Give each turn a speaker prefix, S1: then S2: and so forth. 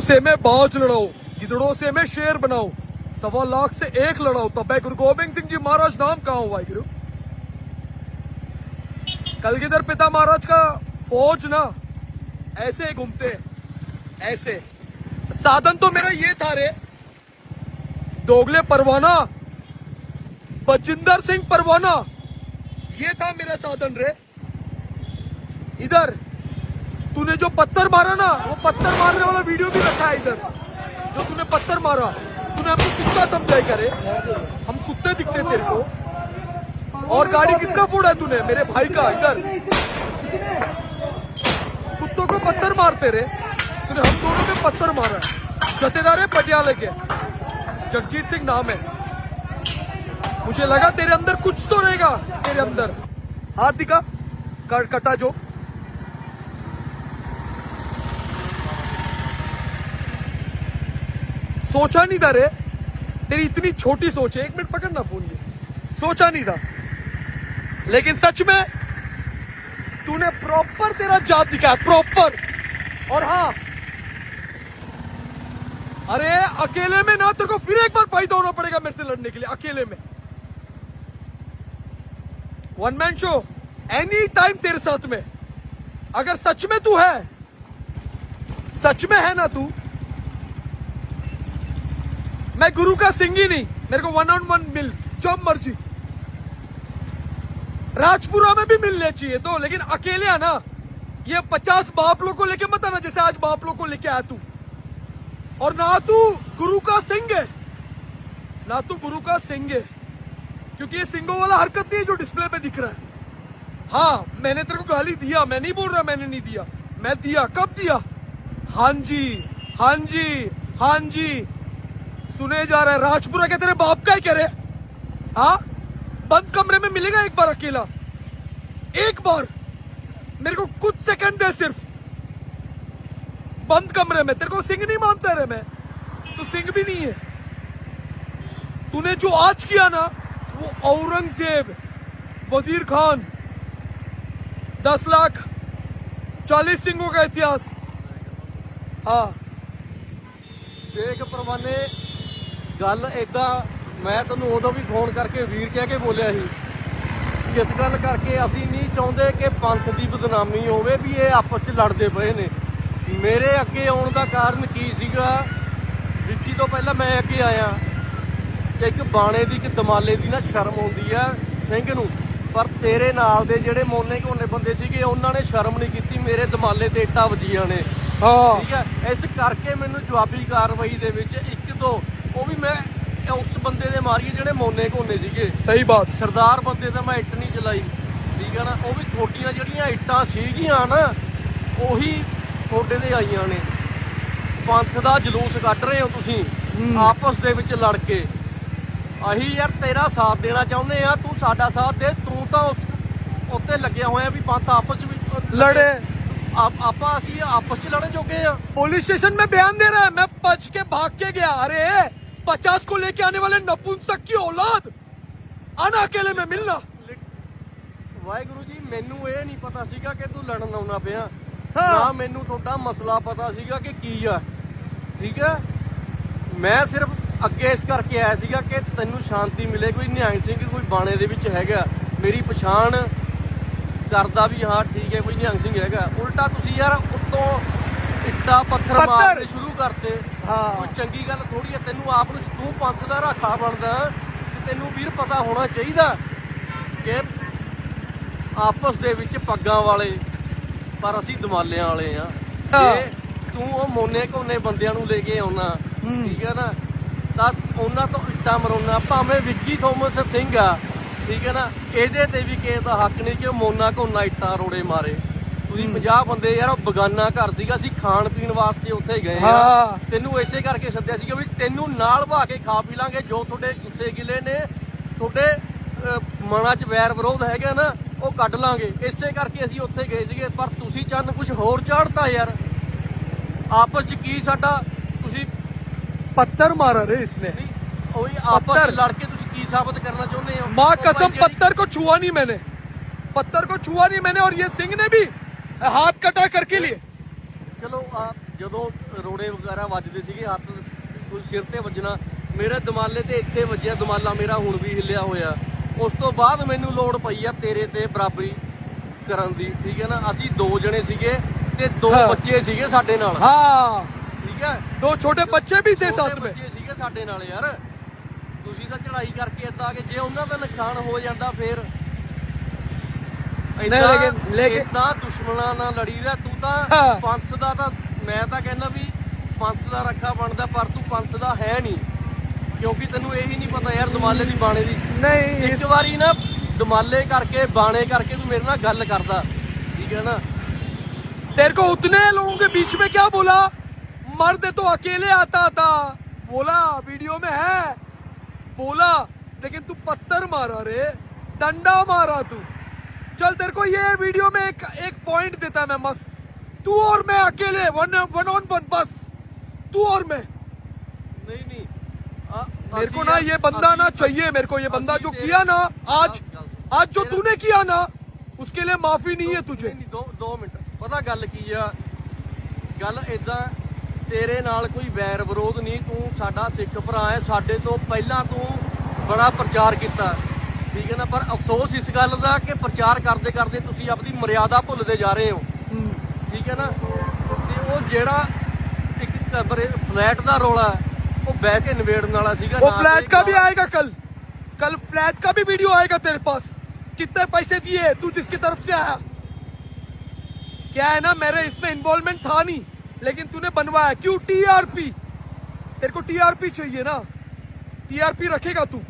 S1: गिदड़ों से मैं बाज लड़ाऊं, गिदड़ों से मैं शेर बनाऊँ, सवा लाख से एक लड़ाऊं, तब मैं गुरु गोबिंद सिंह जी महाराज नाम कहा हूँ वाहिगुरु कलगिधर पिता महाराज का फौज ना? ऐसे घूमते, ऐसे। साधन तो मेरा ये था रे। दोगले परवाना, बजिंदर सिंह परवाना, ये था मेरा साधन रे। इधर तूने जो पत्थर मारा ना, वो पत्थर मारने वाला वीडियो भी रखा है इधर। जो तूने पत्थर मारा, तूने हमको कुत्ता समझाई करे। हम कुत्ते दिखते तेरे को। और गाड़ी किसका फोड़ा तूने? मेरे भाई का, इधर। कुत्तों को पत्थर मारते रे तूने हम दोनों में पत्थर मारा। जथेदार है पटियाले के। जगजीत सिंह नाम है। मुझे लगा तेरे अंदर कुछ तो रहेगा, तेरे अंदर। हाथ दिखा कटा जो सोचा नहीं था रे। तेरी इतनी छोटी सोच है, एक मिनट पकड़ना फ़ोन ये। सोचा नहीं था। लेकिन सच में, तूने प्रॉपर तेरा जात दिखाया प्रॉपर और हाँ अरे अकेले में ना तेरे को फिर एक बार फ़ायदा होना पड़ेगा मेरे से लड़ने के लिए, अकेले में। One man show any time तेरे साथ में। अगर सच में तू है, सच में है ना तू मैं गुरु का सिंह ही नहीं। मेरे को वन ऑन वन मिल, जो मर्ज़ी। राजपुरा में भी मिलने चाहिए तो लेकिन अकेले आना ये पचास बाप लोग को लेके मत आना, जैसे आज बाप लोग को लेके आया तू। और ना तू गुरु का सिंह है। ना तू गुरु का सिंह है। क्योंकि ये सिंगों वाला हरकत नहीं है जो डिस्प्ले पे दिख रहा है। हाँ मैंने तेरे को गाली दिया, मैं नहीं बोल रहा मैंने नहीं दिया। मैं दिया, कब दिया? हाँ जी हाँ जी हाँ जी। सुने जा रहे राजपुरा के तेरे बाप का ही कह रहे हाँ? बंद कमरे में मिलेगा एक बार अकेला? एक बार? मेरे को कुछ सेकंड दे सिर्फ़। बंद कमरे में। तेरे को सिंह नहीं मानता रे मैं। तू सिंह भी नहीं है। तूने जो आज किया ना, वो औरंगज़ेब, वज़ीर खान, दस लाख, चालीस सिंगों का इतिहास। हाँ।
S2: देख परवाने ਗੱਲ ਏਦਾਂ ਮੈਂ ਤੈਨੂੰ ਉਦੋਂ ਵੀ ਫੋਨ ਕਰਕੇ ਵੀਰ ਕਹਿ ਕੇ ਬੋਲਿਆ ਸੀ ਕਿ ਇਸ ਗੱਲ ਕਰਕੇ ਅਸੀਂ ਨਹੀਂ ਚਾਹੁੰਦੇ ਕਿ ਪੰਥ ਦੀ ਬਦਨਾਮੀ ਹੋਵੇ ਵੀ ਇਹ ਆਪਸ 'ਚ ਲੜਦੇ ਪਏ ਨੇ। ਮੇਰੇ ਅੱਗੇ ਆਉਣ ਦਾ ਕਾਰਨ ਕੀ ਸੀਗਾ? ਵਿੱਕੀ ਤੋਂ ਪਹਿਲਾਂ ਮੈਂ ਅੱਗੇ ਆਇਆ। ਇੱਕ ਬਾਣੇ ਦੀ ਕਿ ਦਮਾਲੇ ਦੀ ਨਾ ਸ਼ਰਮ ਆਉਂਦੀ ਆ ਸਿੰਘ ਨੂੰ। ਪਰ ਤੇਰੇ ਨਾਲ ਦੇ ਜਿਹੜੇ ਮੋਨੇ ਘੋਨੇ ਬੰਦੇ ਸੀਗੇ ਉਹਨਾਂ ਨੇ ਸ਼ਰਮ ਨਹੀਂ ਕੀਤੀ ਮੇਰੇ ਦਮਾਲੇ ਤੇ ਇੱਟਾਂ ਵੱਜੀਆਂ ਨੇ।
S1: हाँ
S2: ਠੀਕ ਹੈ ਇਸ ਕਰਕੇ ਮੈਨੂੰ ਜਵਾਬੀ ਕਾਰਵਾਈ ਦੇ ਵਿੱਚ ਇੱਕ ਦੋ ਉਹ ਵੀ ਮੈਂ ਉਸ ਬੰਦੇ ਦੇ ਮਾਰੀਏ ਜਿਹੜੇ ਮੋਨੇ ਕੋਨੇ ਸੀਗੇ।
S1: ਸਹੀ ਬਾਤ।
S2: ਸਰਦਾਰ ਬੰਦੇ ਤੇ ਮੈਂ ਇੱਟ ਨਹੀਂ ਚਲਾਈ। ਠੀਕ ਹੈ ਨਾ? ਉਹ ਵੀ ਥੋਟੀਆਂ ਜਿਹੜੀਆਂ ਇੱਟਾਂ ਸੀਗੀਆਂ ਨਾ ਉਹੀ ਥੋਡੇ ਦੇ ਆਈਆਂ ਨੇ। ਪੰਥ ਦਾ ਜਲੂਸ ਕੱਢ ਰਹੇ ਹੋ ਤੁਸੀਂ। ਆਪਸ ਦੇ ਵਿੱਚ ਲੜ ਕੇ। ਆਹੀ ਯਾਰ ਤੇਰਾ ਸਾਥ ਦੇਣਾ ਚਾਹੁੰਦੇ ਆ ਤੂੰ ਸਾਡਾ ਸਾਥ ਦੇ ਤੂੰ ਤਾਂ ਉਸ ਉੱਤੇ ਲੱਗਿਆ ਹੋਇਆ ਵੀ ਪੰਥ ਆਪਸ ਵਿੱਚ
S1: ਲੜੇ।
S2: ਆਪਾਂ ਅਸੀਂ ਆਪਸ ਵਿੱਚ ਲੜਨ ਜੋਗੇ ਆ।
S1: ਪੁਲਿਸ ਸਟੇਸ਼ਨ ਮੈਂ ਬਿਆਨ ਦੇ ਰਿਹਾ ਮੈਂ ਭੱਜ ਕੇ ਭਾਗ ਕੇ ਗਿਆ ਅਰੇ। पचास को लेके आने वाले नपुंसक की औलाद आना अकेले में मिलना
S2: ਵਾਹਿਗੁਰੂ ਜੀ ਮੈਨੂੰ ਇਹ ਨਹੀਂ ਪਤਾ ਸੀਗਾ ਕਿ ਤੂੰ ਲੜਨ ਆਉਣਾ ਪਿਆ
S1: ਹਾਂ।
S2: ਨਾ ਮੈਨੂੰ ਤੁਹਾਡਾ ਮਸਲਾ ਪਤਾ ਸੀਗਾ ਕਿ ਕੀ ਆ ਠੀਕ ਹੈ ਮੈਂ ਸਿਰਫ ਅੱਗੇ ਇਸ ਕਰਕੇ ਆਇਆ ਸੀਗਾ ਕਿ ਤੈਨੂੰ ਸ਼ਾਂਤੀ ਮਿਲੇ ਕੋਈ ਨਿਹੰਗ ਸਿੰਘ ਕੋਈ ਬਾਣੇ ਦੇ ਵਿੱਚ ਹੈਗਾ ਮੇਰੀ ਪਛਾਣ ਕਰਦਾ ਵੀ ਹਾਂ ਠੀਕ ਹੈ ਕੋਈ ਨਿਹੰਗ ਸਿੰਘ ਹੈਗਾ ਉਲਟਾ ਤੁਸੀਂ ਯਾਰ ਉੱਤੋਂ ਇੱਟਾ ਪੱਥਰ
S1: ਪੱਥਰ।
S2: ਮਾਰਨੇ ਸ਼ੁਰੂ ਕਰਤੇ
S1: ਹਾਂ।
S2: ਕੋਈ ਚੰਗੀ ਗੱਲ ਥੋੜੀ ਹੈ ਤੈਨੂੰ ਆਪ ਨੂੰ ਤੂੰ ਪੰਥ ਦਾ ਰਾਖਾ ਬਣਦਾ ਤੇ ਤੈਨੂੰ ਵੀਰ ਪਤਾ ਹੋਣਾ ਚਾਹੀਦਾ ਕਿ ਆਪਸ ਦੇ ਵਿੱਚ ਪੱਗਾਂ ਵਾਲੇ ਪਰ ਅਸੀਂ ਦਮਾਲਿਆਂ ਵਾਲੇ ਆ। ਜੇ ਤੂੰ ਉਹ ਮੋਨੇ ਕੋਨੇ ਬੰਦਿਆਂ ਨੂੰ ਲੈ ਕੇ ਆਉਣਾ। ਠੀਕ ਹੈ ਨਾ ਤਾਂ ਉਹਨਾਂ ਤੋਂ ਇੱਟਾਂ ਮਰਾਉਣਾ ਭਾਵੇਂ ਵਿੱਕੀ ਥੋਮਸ ਸਿੰਘ ਆ ਠੀਕ ਹੈ ਨਾ ਇਹਦੇ ਤੇ ਵੀ ਕਿਸੇ ਦਾ ਹੱਕ ਨਹੀਂ ਕਿ ਉਹ ਮੋਨਾ ਕੋਨਾ ਇੱਟਾਂ ਰੋੜੇ ਮਾਰੇ ਤੁਸੀਂ 50 ਬੰਦੇ ਯਾਰ ਉਹ ਬਗਾਨਾ ਘਰ ਸੀਗਾ ਅਸੀਂ ਖਾਣ ਪੀਣ ਵਾਸਤੇ ਉੱਥੇ ਗਏ ਆ
S1: ਹਾਂ।
S2: ਤੈਨੂੰ ਇਸੇ ਕਰਕੇ ਸੱਦਿਆ ਸੀਗਾ ਵੀ ਤੈਨੂੰ ਨਾਲ ਭਾ ਕੇ ਖਾ ਪੀ ਲਾਂਗੇ ਜੋ ਤੁਹਾਡੇ ਗੁੱਸੇ ਗਿਲੇ ਨੇ ਤੁਹਾਡੇ ਅਹ, ਮਨਾਂ 'ਚ ਵੈਰ ਵਿਰੋਧ ਹੈਗਾ ਨਾ ਉਹ ਕੱਢ ਲਾਂਗੇ ਇਸੇ ਕਰਕੇ ਅਸੀਂ ਉੱਥੇ ਗਏ ਸੀਗੇ ਪਰ ਤੁਸੀਂ ਚੰਨ ਕੁਝ ਹੋਰ ਚਾੜਤਾ ਯਾਰ ਆਪਸ 'ਚ ਕੀ ਸਾਡਾ ਤੁਸੀਂ
S1: पत्थर मारा रे इसने
S2: ਨਹੀਂ ਉਹੀ ਆਪਸ 'ਚ
S1: ਪੱਥਰ।
S2: ਲੜ ਕੇ ਤੁਸੀਂ ਕੀ ਸਾਬਤ ਕਰਨਾ ਚਾਹੁੰਦੇ ਹੋ
S1: माँ
S2: ਉਹ
S1: कसम
S2: ਭਾਈ ਜਿਹੜੀ-
S1: पत्थर को छुआ नहीं मैंने पत्थर को छुआ नहीं मैंने और ये सिंह ने भी हाथ कटा करके लिए
S2: ਚਲੋ ਆ ਜਦੋਂ ਰੋੜੇ ਵਗੈਰਾ ਵੱਜਦੇ ਸੀਗੇ ਹੱਥ ਕੋਈ ਸਿਰ ਤੇ ਵੱਜਣਾ ਮੇਰੇ ਦਿਮਾਲੇ ਤੇ ਇੱਥੇ ਵੱਜਿਆ ਦਿਮਾਲਾ ਮੇਰਾ ਹੁਣ ਵੀ ਹਿੱਲਿਆ ਹੋਇਆ ਉਸ ਤੋਂ ਬਾਅਦ ਮੈਨੂੰ ਲੋੜ ਪਈ ਆ ਤੇਰੇ ਤੇ ਬਰਾਬਰੀ ਕਰਨ ਦੀ ਠੀਕ ਹੈ ਨਾ ਅਸੀਂ ਦੋ ਜਣੇ ਸੀਗੇ ਤੇ ਦੋ
S1: ਹਾਂ।
S2: ਬੱਚੇ ਸੀਗੇ ਸਾਡੇ ਨਾਲ
S1: हाँ
S2: ਠੀਕ ਹੈ
S1: दो छोटे बच्चे भी थे
S2: ਛੋਟੇ
S1: साथ में
S2: ਬੱਚੇ ਸੀਗੇ ਸਾਡੇ ਨਾਲ ਯਾਰ ਤੁਸੀਂ ਤਾਂ ਚੜਾਈ ਕਰਕੇ ਏਦਾਂ ਆ ਕੇ ਜੇ ਉਹਨਾਂ ਦਾ ਨੁਕਸਾਨ ਹੋ ਜਾਂਦਾ ਫੇਰ
S1: ਨਹੀਂ, ਲੇਕਿਨ- ਲੇਕਿਨ-
S2: ਏਦਾਂ ਦੁਸ਼ਮਣਾਂ ਨਾਲ ਲੜੀਦਾ ਤੂੰ ਤਾਂ
S1: ਹਾਂ।
S2: ਪੰਥ ਦਾ ਤਾਂ ਮੈਂ ਤਾਂ ਕਹਿੰਦਾ ਵੀ ਪੰਥ ਦਾ ਰੱਖਾ ਬਣਦਾ ਪਰ ਤੂੰ ਪੰਥ ਦਾ ਹੈ ਨਹੀਂ ਕਿਉਂਕਿ ਤੈਨੂੰ ਇਹ ਹੀ ਨਹੀਂ ਪਤਾ ਯਾਰ ਦਮਾਲੇ ਦੀ ਬਾਣੇ ਦੀ
S1: नहीं
S2: ਇੱਕ ਵਾਰੀ ਨਾ ਦਮਾਲੇ ਕਰਕੇ ਬਾਣੇ ਕਰਕੇ ਤੂੰ ਮੇਰੇ ਨਾਲ ਗੱਲ ਕਰਦਾ ਠੀਕ ਹੈ ਨਾ
S1: तेरे को उतने लोगों के बीच में क्या बोला मर्द तो अकेले आता था बोला वीडियो में है बोला लेकिन तू पत्थर मारा रे डंडा मारा तू चल तेरे को ये वीडियो में एक एक पॉइंट देता मैं मस्त तू और मैं अकेले वन वन ऑन वन बस तू और मैं
S2: ਨਹੀਂ ਨਹੀਂ ਆ-
S1: मेरे को
S2: ਅਸੀਂ
S1: ना
S2: ਯਾਰ-
S1: ये बंदा ना
S2: ਅਸੀਂ-
S1: चाहिए मेरे को ये बंदा
S2: ਅਸੀਂ
S1: जो
S2: तेरे-
S1: किया ना आज
S2: गल-
S1: आज जो तूने किया ना उसके लिए माफी नहीं है तुझे
S2: ਨਹੀਂ, ਨਹੀਂ, ਦੋ ਦੋ ਮਿੰਟ ਪਤਾ ਗੱਲ ਕੀ ਆ ਗੱਲ ਇਦਾਂ ਤੇਰੇ ਨਾਲ ਕੋਈ ਵੈਰ ਵਿਰੋਧ ਨਹੀਂ ਤੂੰ ਸਾਡਾ ਸਿੱਖ ਭਰਾ ਹੈ ਸਾਡੇ ਤੋਂ ਪਹਿਲਾਂ ਤੂੰ ਬੜਾ ਪ੍ਰਚਾਰ ਕੀਤਾ ਠੀਕ ਹੈ ਨਾ ਪਰ ਅਫਸੋਸ ਇਸ ਗੱਲ ਦਾ ਕਿ ਪ੍ਰਚਾਰ ਕਰਦੇ ਕਰਦੇ ਤੁਸੀਂ ਆਪਣੀ ਮਰਿਆਦਾ ਭੁੱਲਦੇ ਜਾ ਰਹੇ ਹੋ ਠੀਕ ਹੈ ਨਾ ਤੇ ਉਹ ਜਿਹੜਾ ਇੱਕ ਕਬਰੇ ਫਲੈਟ ਦਾ ਰੋਲਾ ਉਹ ਬਹਿ ਕੇ ਨਿਬੇੜਨ ਵਾਲਾ ਸੀਗਾ
S1: वो
S2: ਨਾ
S1: फ्लैट
S2: ਕਿ
S1: का भी आएगा कल कल फ्लैट का भी वीडियो आएगा तेरे पास कितने पैसे दिए तू जिसकी तरफ से आया क्या है ना मेरे इसमें इन्वॉल्वमेंट था नहीं लेकिन तूने बनवाया क्यों टीआरपी तेरे को टीआरपी चाहिए ना टीआरपी रखेगा तू